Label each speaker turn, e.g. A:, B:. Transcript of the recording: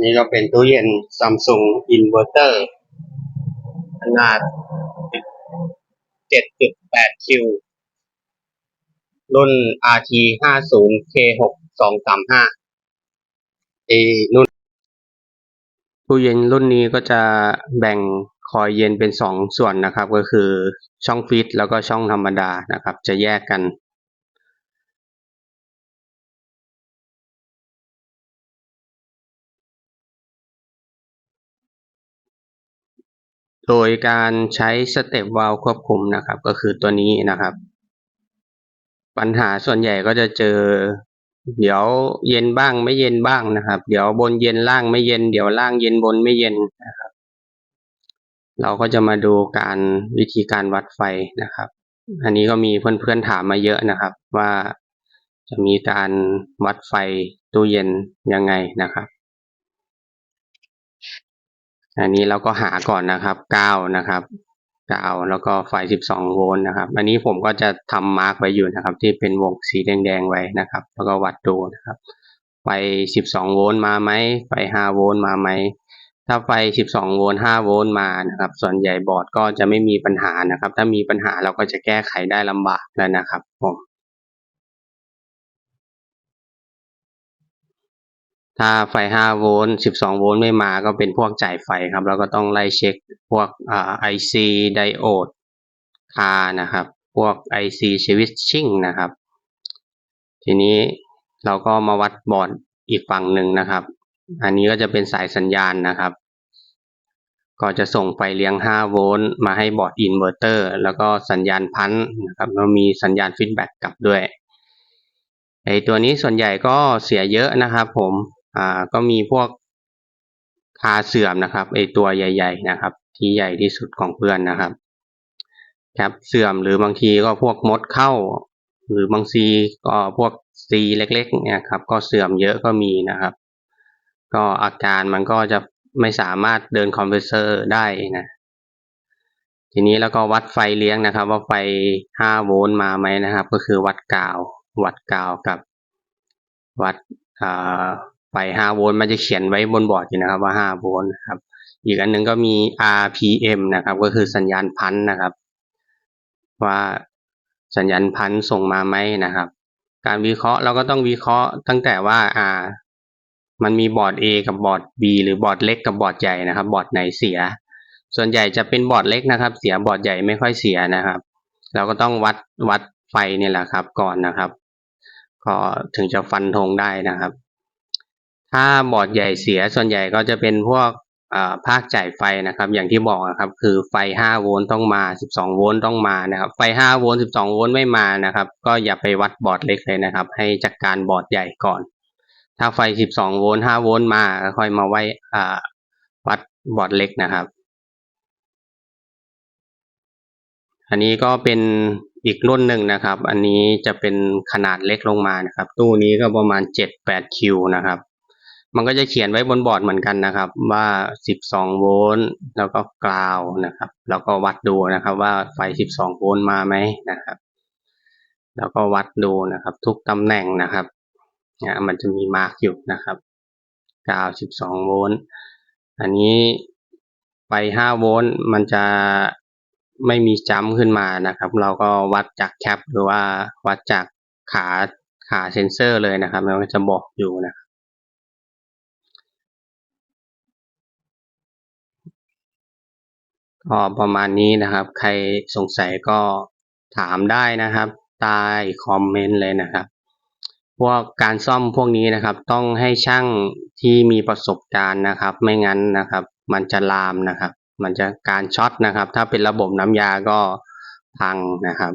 A: นี่ก็เป็นตู้เย็นซัมซุงอินเวอร์เตอร์ขนาด 7.8 คิว รุ่น RT 50 K 6 2 3 5เอรุ่น ตู้เย็นรุ่นนี้ก็จะแบ่งคอยเย็นเป็นสองส่วนนะครับ ก็คือช่องฟิตแล้วก็ช่องธรรมดานะครับ จะแยกกัน โดยการใช้สเต็ปวาล์วควบคุมนะครับ ก็คือตัวนี้นะครับ ปัญหาส่วนใหญ่ก็จะเจอ เดี๋ยวเย็นบ้างไม่เย็นบ้างนะครับ เดี๋ยวบนเย็นล่างไม่เย็น เดี๋ยวล่างเย็นบนไม่เย็นนะครับ เราก็จะมาดูการวิธีการวัดไฟนะครับ อันนี้ก็มีเพื่อนๆถามมาเยอะนะครับ ว่าจะมีการวัดไฟตู้เย็นยังไงนะครับ อันนี้เราก็หาก่อนนะครับเก้านะครับเก้าแล้วก็ไฟสิบสองโวลต์นะครับ อันนี้ผมก็จะทำมาร์กไว้อยู่นะครับ ที่เป็นวงสีแดงๆไว้นะครับ แล้วก็วัดดูนะครับ ไฟสิบสองโวลต์มาไหมไฟห้าโวลต์มาไหมถ้าไฟสิบสองโวลต์ห้าโวลต์มานะครับ ส่วนใหญ่บอร์ดก็จะไม่มีปัญหานะครับ ถ้ามีปัญหาเราก็จะแก้ไขได้ลำบากแล้วนะครับผม ถ้าไฟ 5 โวลต์ 12 โวลต์ไม่มาก็เป็นพวกจ่ายไฟครับ เราก็ต้องไล่เช็คพวกอ่า IC diode คานะครับ พวก IC switching นะครับ ทีนี้เราก็มาวัดบอร์ดอีกฝั่งหนึ่งนะครับ อันนี้ก็จะเป็นสายสัญญาณนะครับ ก็จะส่งไฟเลี้ยง 5 โวลต์มาให้บอร์ดอินเวอร์เตอร์ แล้วก็สัญญาณพันนะครับแล้วมีสัญญาณฟีดแบ็กกลับด้วยไอตัวนี้ส่วนใหญ่ก็เสียเยอะนะครับผม อ่าก็มีพวกคาเสื่อมนะครับไอตัวใหญ่ ๆ นะครับ ที่ใหญ่ที่สุดของเพื่อนนะครับครับเสื่อมหรือบางทีก็พวกมดเข้า หรือบางซีก็พวกซีเล็กๆเนี่ยครับ ก็เสื่อมเยอะก็มีนะครับ ก็อาการมันก็จะไม่สามารถเดินคอมเพรสเซอร์ได้นะทีนี้แล้วก็วัดไฟเลี้ยงนะครับ ว่าไฟ 5 โวลต์มาไหมนะครับ ก็คือวัดกาว วัดกาวกับวัด ไฟ5โวลต์มันจะเขียนไว้บนบอร์ดอยู่นะครับว่า 5 โวลต์นะครับ อีกอันหนึงก็มี RPM นะครับ ก็คือสัญญาณพันธ์นะครับ ว่าสัญญาณพันธ์ส่งมาไหมนะครับ การวิเคราะห์เราก็ต้องวิเคราะห์ตั้งแต่ว่าอ่ามันมีบอร์ด A กับบอร์ด B หรือบอร์ดเล็กกับบอร์ดใหญ่นะครับ บอร์ดไหนเสีย ส่วนใหญ่จะเป็นบอร์ดเล็กนะครับ เสียบอร์ดใหญ่ไม่ค่อยเสียนะครับ เราก็ต้องวัดวัดไฟเนี่ยแหละครับ ก่อนนะครับ ก็ถึงจะฟันธงได้นะครับ ถ้าบอร์ดใหญ่เสียส่วนใหญ่ก็จะเป็นพวกภาคจ่ายไฟนะครับ อย่างที่บอกนะครับ คือไฟ 5 โวลต์ต้องมา 12 โวลต์ต้องมานะครับ ไฟ 5 โวลต์ 12 โวลต์ไม่มานะครับ ก็อย่าไปวัดบอร์ดเล็กเลยนะครับ ให้จัดการบอร์ดใหญ่ก่อน ถ้าไฟ 12 โวลต์ 5 โวลต์มาค่อยมาไว้วัดบอร์ดเล็กนะครับ อันนี้ก็เป็นอีกรุ่นหนึ่งนะครับ อันนี้จะเป็นขนาดเล็กลงมานะครับ ตู้นี้ก็ประมาณ 7-8คิวนะครับ มันก็จะเขียนไว้บนบอร์ดเหมือนกันนะครับ ว่า 12 โวลต์แล้วก็กราวนะครับ แล้วก็วัดดูนะครับว่าไฟ 12 โวลต์มาไหมนะครับ แล้วก็วัดดูนะครับ ทุกตำแหน่งนะครับเนี่ยมันจะมีมาร์กอยู่นะครับกราว 12 โวลต์อันนี้ไฟ 5 โวลต์มันจะไม่มีจัมขึ้นมานะครับ เราก็วัดจากแคปหรือว่าวัดจากขาขาเซนเซอร์เลยนะครับมันก็จะบอกอยู่นะครับ ก็ประมาณนี้นะครับ ใครสงสัยก็ถามได้นะครับ ใต้คอมเมนต์เลยนะครับ พวกการซ่อมพวกนี้นะครับ ต้องให้ช่างที่มีประสบการณ์นะครับ ไม่งั้นนะครับ มันจะลามนะครับ มันจะการช็อตนะครับ ถ้าเป็นระบบน้ำยาก็พังนะครับ